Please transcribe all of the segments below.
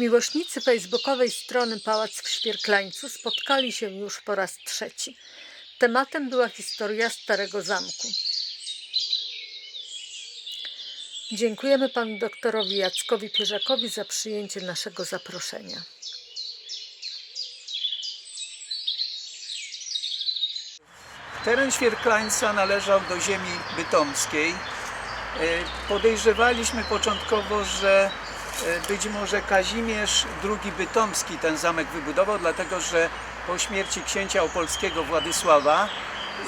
Miłośnicy facebookowej strony Pałac w Świerklańcu spotkali się już po raz trzeci. Tematem była historia Starego Zamku. Dziękujemy panu doktorowi Jackowi Pierzakowi za przyjęcie naszego zaproszenia. Teren Świerklańca należał do ziemi bytomskiej. E, Podejrzewaliśmy początkowo, że być może Kazimierz II Bytomski ten zamek wybudował, dlatego że po śmierci księcia opolskiego Władysława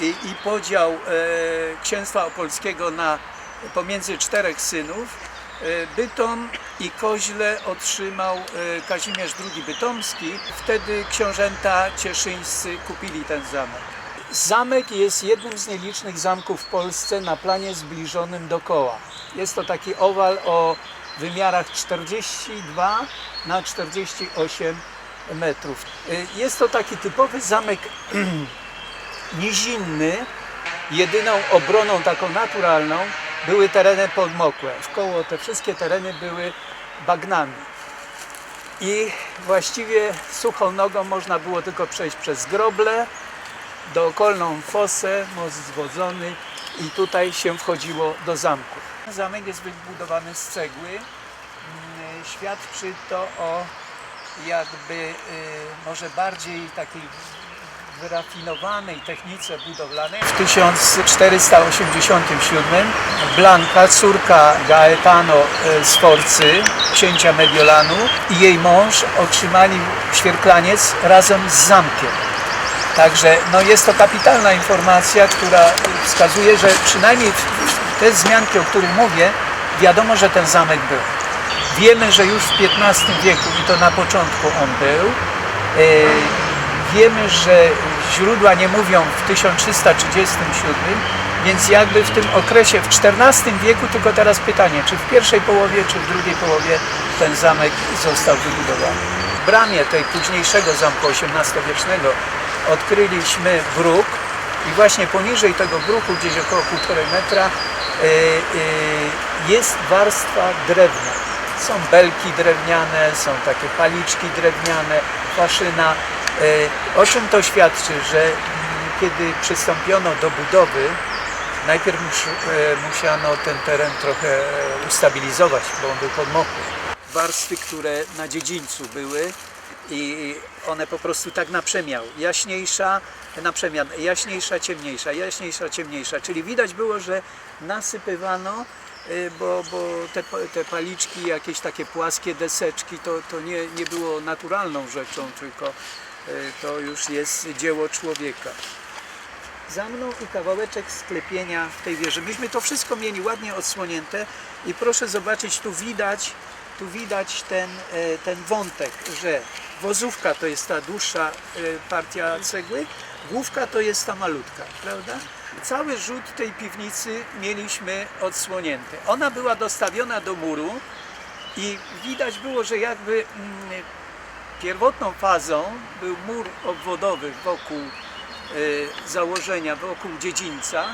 i, i podział e, księstwa opolskiego na pomiędzy czterech synów, e, Bytom i Koźle otrzymał e, Kazimierz II Bytomski. Wtedy książęta cieszyńscy kupili ten zamek. Zamek jest jednym z nielicznych zamków w Polsce na planie zbliżonym do koła. Jest to taki owal o wymiarach 42 na 48 metrów. Y, Jest to taki typowy zamek nizinny. Jedyną obroną taką naturalną były tereny podmokłe. Wkoło te wszystkie tereny były bagnami. I właściwie suchą nogą można było tylko przejść przez groble, dookolną fosę, most zwodzony i tutaj się wchodziło do zamku. Zamek jest wybudowany z cegły. Mm, Świadczy to o jakby y, może bardziej takiej wyrafinowanej technice budowlanej. W 1487 Blanka, córka Gaetano y, Sforcy, księcia Mediolanu i jej mąż otrzymali Świerklaniec razem z zamkiem. Także no jest to kapitalna informacja, która wskazuje, że przynajmniej w- te zmianki, o których mówię, wiadomo, że ten zamek był. Wiemy, że już w XV wieku, i to na początku on był, e, wiemy, że źródła nie mówią w 1337, więc jakby w tym okresie, w XIV wieku, tylko teraz pytanie, czy w pierwszej połowie, czy w drugiej połowie ten zamek został wybudowany. W bramie tej późniejszego zamku XVIII-wiecznego odkryliśmy bruk i właśnie poniżej tego bruku, gdzieś około półtorej metra, jest warstwa drewna. Są belki drewniane, są takie paliczki drewniane, faszyna. E, O czym to świadczy, że kiedy przystąpiono do budowy, najpierw mus, e, musiano ten teren trochę e, ustabilizować, bo on był podmokły. Warstwy, które na dziedzińcu były i one po prostu tak na przemiał. Jaśniejsza, na przemian, jaśniejsza, ciemniejsza, jaśniejsza, ciemniejsza. Czyli widać było, że nasypywano, y, bo, bo te, te paliczki, jakieś takie płaskie deseczki, to, to nie, nie było naturalną rzeczą, tylko y, to już jest dzieło człowieka za mną i kawałeczek sklepienia w tej wieży. Myśmy to wszystko mieli ładnie odsłonięte i proszę zobaczyć, tu widać, tu widać ten, e, ten wątek, że wozówka to jest ta dłuższa e, partia cegły, główka to jest ta malutka, prawda? Cały rzut tej piwnicy mieliśmy odsłonięty. Ona była dostawiona do muru i widać było, że jakby mm, pierwotną fazą był mur obwodowy wokół y, założenia wokół dziedzińca,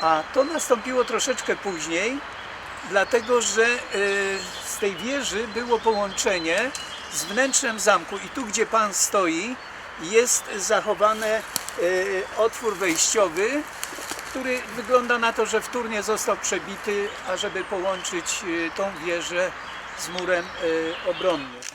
a to nastąpiło troszeczkę później, dlatego że y, z tej wieży było połączenie z wnętrzem zamku i tu, gdzie Pan stoi, jest zachowany y, otwór wejściowy, który wygląda na to, że wtórnie został przebity, ażeby połączyć y, tą wieżę z murem obronnym.